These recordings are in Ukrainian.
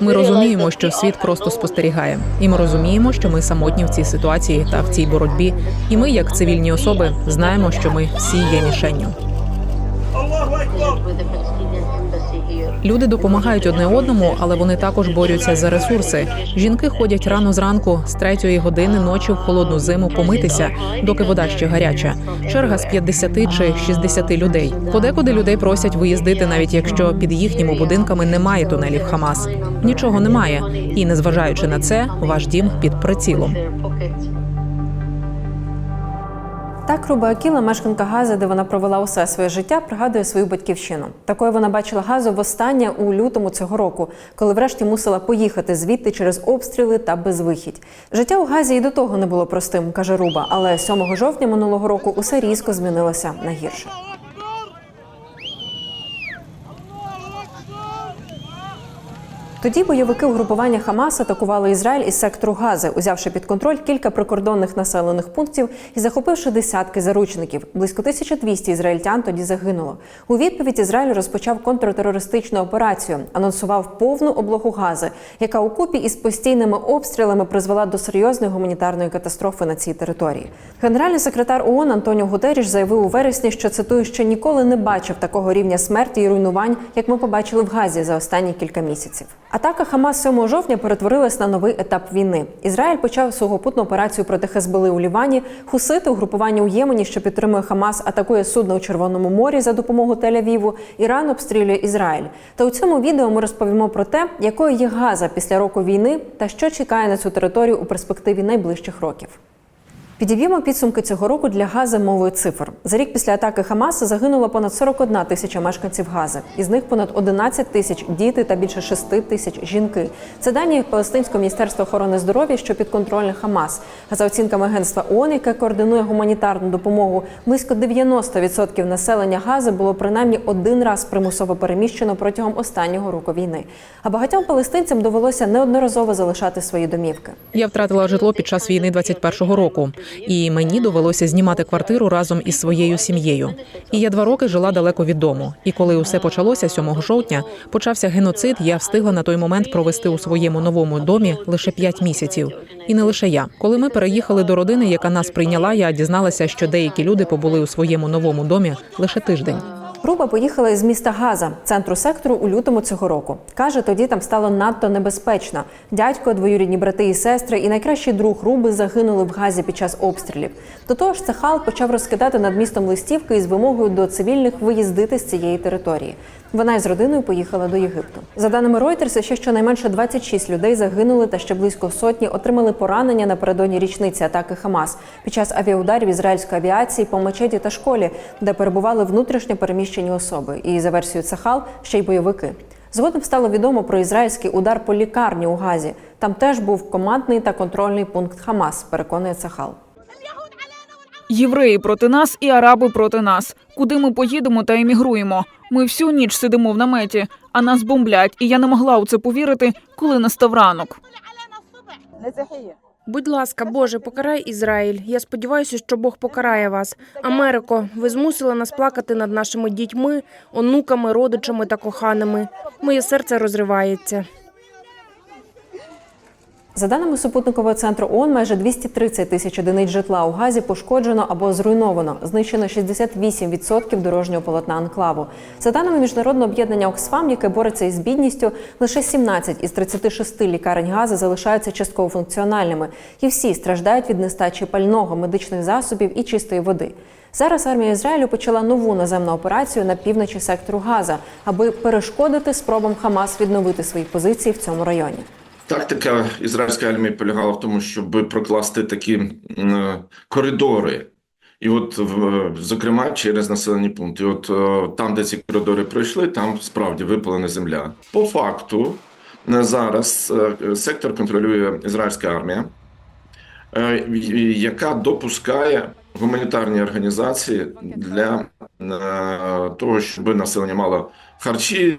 Ми розуміємо, що світ просто спостерігає, і ми розуміємо, що ми самотні в цій ситуації та в цій боротьбі. І ми, як цивільні особи, знаємо, що ми всі є мішенню. Люди допомагають одне одному, але вони також борються за ресурси. Жінки ходять рано зранку з третьої години ночі в холодну зиму помитися, доки вода ще гаряча. Черга з 50 чи 60 людей. Подекуди людей просять виїздити, навіть якщо під їхніми будинками немає тунелів Хамас. Нічого немає. І незважаючи на це, ваш дім під прицілом. Так Руба Акіла, мешканка Гази, де вона провела усе своє життя, пригадує свою батьківщину. Такою вона бачила газу востаннє у лютому цього року, коли врешті мусила поїхати звідти через обстріли та безвихідь. Життя у Газі і до того не було простим, каже Руба. Але 7 жовтня минулого року усе різко змінилося на гірше. Тоді бойовики угрупування Хамас атакували Ізраїль із сектору Гази, узявши під контроль кілька прикордонних населених пунктів і захопивши десятки заручників. Близько 1200 ізраїльтян тоді загинуло. У відповідь Ізраїль розпочав контртерористичну операцію, анонсував повну облогу Гази, яка у купі із постійними обстрілами призвела до серйозної гуманітарної катастрофи на цій території. Генеральний секретар ООН Антоніо Гутеріш заявив у вересні, що цитую, що ніколи не бачив такого рівня смерті і руйнувань, як ми побачили в Газі за останні кілька місяців. Атака Хамас 7 жовтня перетворилась на новий етап війни. Ізраїль почав сухопутну операцію проти Хезболи у Лівані. Хусити, угрупування у Ємені, що підтримує Хамас, атакує судно у Червоному морі за допомогою Тель-Авіву. Іран обстрілює Ізраїль. Та у цьому відео ми розповімо про те, якою є Газа після року війни та що чекає на цю територію у перспективі найближчих років. Підіб'ємо підсумки цього року для Гази мовою цифр. За рік після атаки Хамаса загинуло понад 41 тисяча мешканців Гази. Із них понад 11 тисяч діти та більше 6 тисяч жінки. Це дані Палестинського міністерства охорони здоров'я, що підконтрольне Хамас. За оцінками агентства ООН, яке координує гуманітарну допомогу, близько 90% населення Гази було принаймні один раз примусово переміщено протягом останнього року війни. А багатьом палестинцям довелося неодноразово залишати свої домівки. Я втратила житло під час війни 21-го року, і мені довелося знімати квартиру разом із своєю сім'єю. І я два роки жила далеко від дому. І коли усе почалося 7 жовтня, почався геноцид. Я встигла на той момент провести у своєму новому домі лише 5 місяців. І не лише я. Коли ми переїхали до родини, яка нас прийняла, я дізналася, що деякі люди побули у своєму новому домі лише тиждень. Руба поїхала із міста Газа, центру сектору, у лютому цього року. Каже, тоді там стало надто небезпечно. Дядько, двоюрідні брати і сестри, і найкращий друг Руби загинули в Газі під час обстрілів. До того ж, Цехал почав розкидати над містом листівки із вимогою до цивільних виїздити з цієї території. Вона із родиною поїхала до Єгипту. За даними Reuters, ще щонайменше 26 людей загинули та ще близько сотні отримали поранення напередодні річниці атаки Хамас під час авіаударів ізраїльської авіації по мечеті та школі, де перебували внутрішньо переміщені особи. І за версією Цахал ще й бойовики. Згодом стало відомо про ізраїльський удар по лікарні у Газі. Там теж був командний та контрольний пункт Хамас, переконує Цахал. Євреї проти нас і араби проти нас. Куди ми поїдемо та емігруємо? Ми всю ніч сидимо в наметі, а нас бомблять, і я не могла у це повірити, коли настав ранок. Будь ласка, Боже, покарай Ізраїль. Я сподіваюся, що Бог покарає вас. Америко, ви змусили нас плакати над нашими дітьми, онуками, родичами та коханими. Моє серце розривається. За даними супутникового центру ООН, майже 230 тисяч одиниць житла у Газі пошкоджено або зруйновано. Знищено 68% дорожнього полотна анклаву. За даними міжнародного об'єднання Оксфам, яке бореться із бідністю, лише 17 із 36 лікарень Гази залишаються частково функціональними, і всі страждають від нестачі пального, медичних засобів і чистої води. Зараз армія Ізраїлю почала нову наземну операцію на півночі сектору Газа, аби перешкодити спробам Хамас відновити свої позиції в цьому районі. Тактика ізраїльської армії полягала в тому, щоб прокласти такі е, коридори. І от, в- зокрема, через населені пункти. От е, там, де ці коридори пройшли, там справді випалена земля. По факту, е, зараз е, сектор контролює ізраїльська армія, е, яка допускає гуманітарні організації для е, того, щоб населення мало харчі,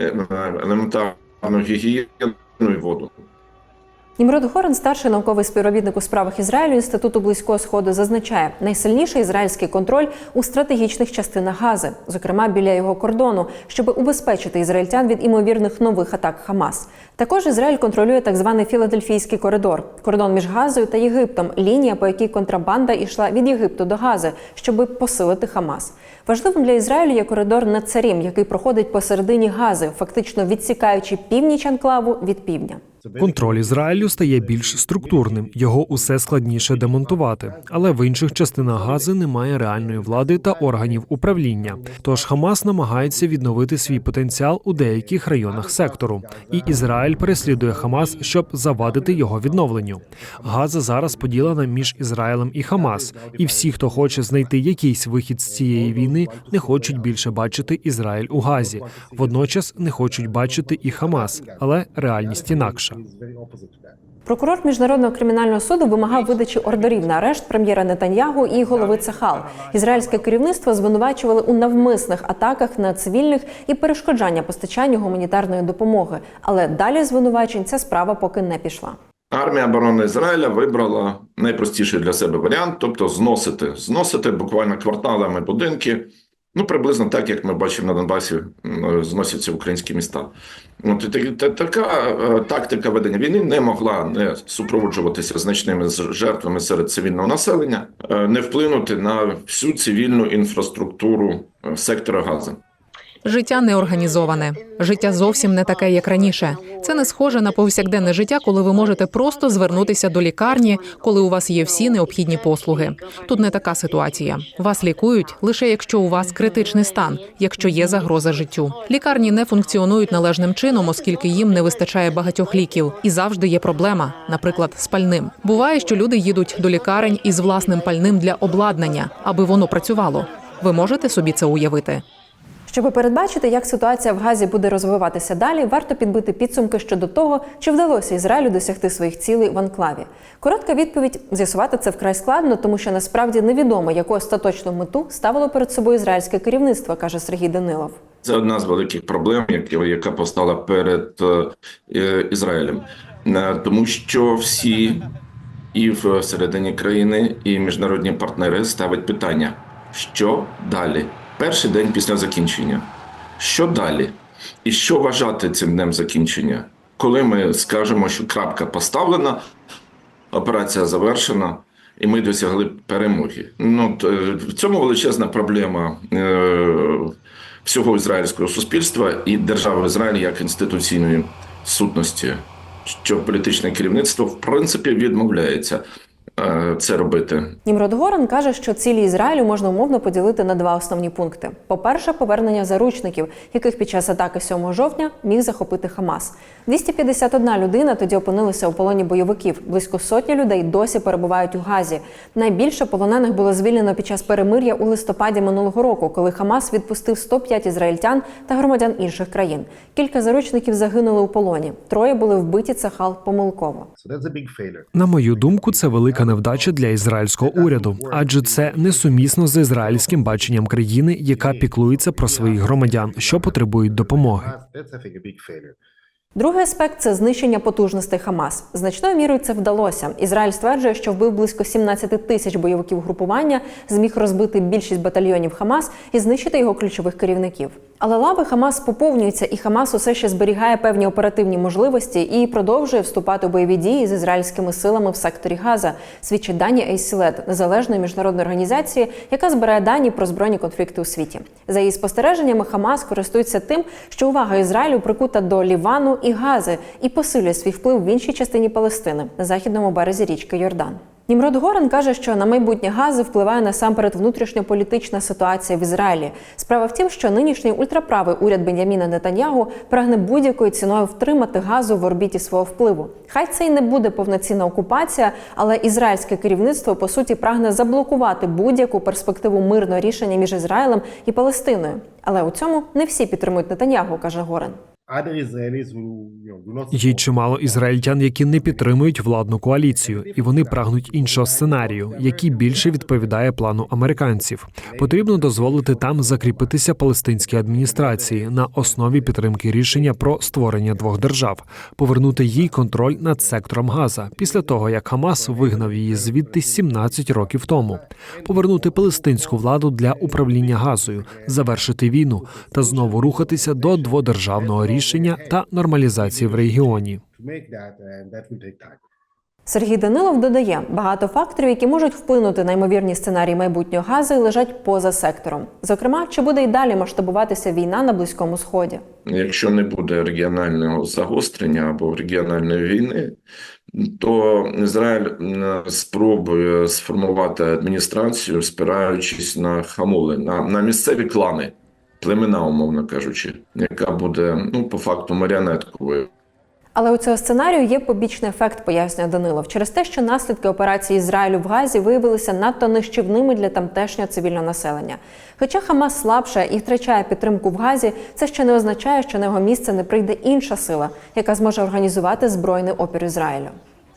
е, елементарну гігієну і воду. Німрод Горен, старший науковий співробітник у справах Ізраїлю Інституту Близького Сходу, зазначає, найсильніший ізраїльський контроль у стратегічних частинах Гази, зокрема біля його кордону, щоб убезпечити ізраїльтян від імовірних нових атак Хамас. Також Ізраїль контролює так званий Філадельфійський коридор, кордон між Газою та Єгиптом, лінія, по якій контрабанда йшла від Єгипту до Гази, щоб посилити Хамас. Важливим для Ізраїлю є коридор над царім, який проходить посередині Гази, фактично відсікаючи північ анклаву від півдня. Контроль Ізраїлю стає більш структурним, його усе складніше демонтувати. Але в інших частинах Гази немає реальної влади та органів управління. Тож Хамас намагається відновити свій потенціал у деяких районах сектору, і Ізраїль переслідує Хамас, щоб завадити його відновленню. Газа зараз поділена між Ізраїлем і Хамас, і всі, хто хоче знайти якийсь вихід з цієї війни, не хочуть більше бачити Ізраїль у Газі. Водночас не хочуть бачити і Хамас, але реальність інакша. Прокурор міжнародного кримінального суду вимагав видачі ордерів на арешт прем'єра Нетаньягу і голови Цахал. Ізраїльське керівництво звинувачували у навмисних атаках на цивільних і перешкоджання постачанню гуманітарної допомоги. Але далі звинувачень ця справа поки не пішла. Армія оборони Ізраїля вибрала найпростіший для себе варіант, тобто зносити, зносити буквально кварталами будинки. Ну, приблизно так, як ми бачимо на Донбасі, зносяться українські міста. От така е, тактика ведення війни не могла не супроводжуватися значними жертвами серед цивільного населення, е, не вплинути на всю цивільну інфраструктуру е, сектора Гази. Життя не організоване. Життя зовсім не таке, як раніше. Це не схоже на повсякденне життя, коли ви можете просто звернутися до лікарні, коли у вас є всі необхідні послуги. Тут не така ситуація. Вас лікують лише якщо у вас критичний стан, якщо є загроза життю. Лікарні не функціонують належним чином, оскільки їм не вистачає багатьох ліків, і завжди є проблема, наприклад, з пальним. Буває, що люди їдуть до лікарень із власним пальним для обладнання, аби воно працювало. Ви можете собі це уявити? Щоб передбачити, як ситуація в Газі буде розвиватися далі, варто підбити підсумки щодо того, чи вдалося Ізраїлю досягти своїх цілей в анклаві. Коротка відповідь з'ясувати це вкрай складно, тому що насправді невідомо, яку остаточну мету ставило перед собою ізраїльське керівництво, каже Сергій Данилов. Це одна з великих проблем, яка- постала перед е, е, Ізраїлем, Е, тому що всі і в середині країни, і міжнародні партнери ставить питання: що далі? Перший день після закінчення. Що далі? І що вважати цим днем закінчення? Коли ми скажемо, що крапка поставлена, операція завершена, і ми досягли перемоги. Ну, в цьому величезна проблема е, всього ізраїльського суспільства і держави Ізраїль як інституційної сутності, що політичне керівництво в принципі відмовляється е, це робити. Німрод Горан каже, що цілі Ізраїлю можна умовно поділити на два основні пункти: по-перше, повернення заручників, яких під час атаки 7 жовтня міг захопити Хамас. 251 людина тоді опинилися у полоні бойовиків. Близько сотні людей досі перебувають у Газі. Найбільше полонених було звільнено під час перемир'я у листопаді минулого року, коли Хамас відпустив 105 ізраїльтян та громадян інших країн. Кілька заручників загинули у полоні. Троє були вбиті Цахал помилково. На мою думку, це велика невдача для ізраїльського уряду, адже це несумісно з ізраїльським баченням країни, яка піклується про своїх громадян, що потребують допомоги. Другий аспект це знищення потужностей Хамас. Значною мірою це вдалося. Ізраїль стверджує, що вбив близько 17 тисяч бойовиків групування, зміг розбити більшість батальйонів Хамас і знищити його ключових керівників. Але лави Хамас поповнюються, і Хамас усе ще зберігає певні оперативні можливості і продовжує вступати у бойові дії з ізраїльськими силами в секторі Газа. Свідчить дані ACLED, незалежної міжнародної організації, яка збирає дані про збройні конфлікти у світі. За її спостереженнями, Хамас користується тим, що увага Ізраїлю прикута до Лівану і Гази і посилює свій вплив в іншій частині Палестини на західному березі річки Йордан. Німрод Горан каже, що на майбутнє гази впливає насамперед внутрішньополітична ситуація в Ізраїлі. Справа в тім, що нинішній ультраправий уряд Беняміна Нетаньягу прагне будь-якою ціною втримати газу в орбіті свого впливу. Хай це й не буде повноцінна окупація, але ізраїльське керівництво по суті прагне заблокувати будь-яку перспективу мирного рішення між Ізраїлем і Палестиною. Але у цьому не всі підтримують Нетаньягу, каже Горан. Do not Є чимало ізраїльтян, які не підтримують владну коаліцію, і вони прагнуть іншого сценарію, який більше відповідає плану американців. Потрібно дозволити там закріпитися палестинській адміністрації на основі підтримки рішення про створення двох держав, повернути їй контроль над сектором Газа після того, як Хамас вигнав її звідти 17 років тому, повернути палестинську владу для управління Газою, завершити війну та знову рухатися до дводержавного рішення та нормалізації в регіоні. Сергій Данилов додає, багато факторів, які можуть вплинути на ймовірні сценарії майбутнього Гази, лежать поза сектором. Зокрема, чи буде й далі масштабуватися війна на близькому сході? Якщо не буде регіонального загострення або регіональної війни, то Ізраїль спробує сформувати адміністрацію, спираючись на хамули, на, на місцеві клани, племена, умовно кажучи, яка буде ну по факту маріонетковою. Але у цього сценарію є побічний ефект, пояснює Данилов, через те, що наслідки операції Ізраїлю в Газі виявилися надто нищівними для тамтешнього цивільного населення. Хоча Хамас слабше і втрачає підтримку в Газі, це ще не означає, що на його місце не прийде інша сила, яка зможе організувати збройний опір Ізраїлю.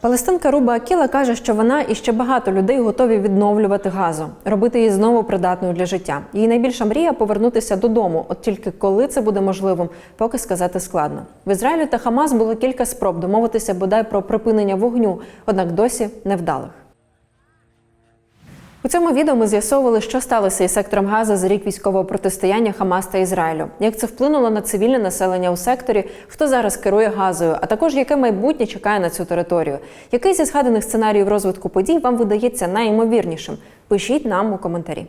Палестинка Руба Акіла каже, що вона і ще багато людей готові відновлювати газу, робити її знову придатною для життя. Її найбільша мрія повернутися додому. От тільки коли це буде можливим, поки сказати складно. В Ізраїлі та Хамас було кілька спроб домовитися бодай про припинення вогню, однак досі невдалих. У цьому відео ми з'ясовували, що сталося із сектором Газа за рік військового протистояння Хамас та Ізраїлю, як це вплинуло на цивільне населення у секторі, хто зараз керує газою, а також яке майбутнє чекає на цю територію. Який зі згаданих сценаріїв розвитку подій вам видається найімовірнішим? Пишіть нам у коментарі.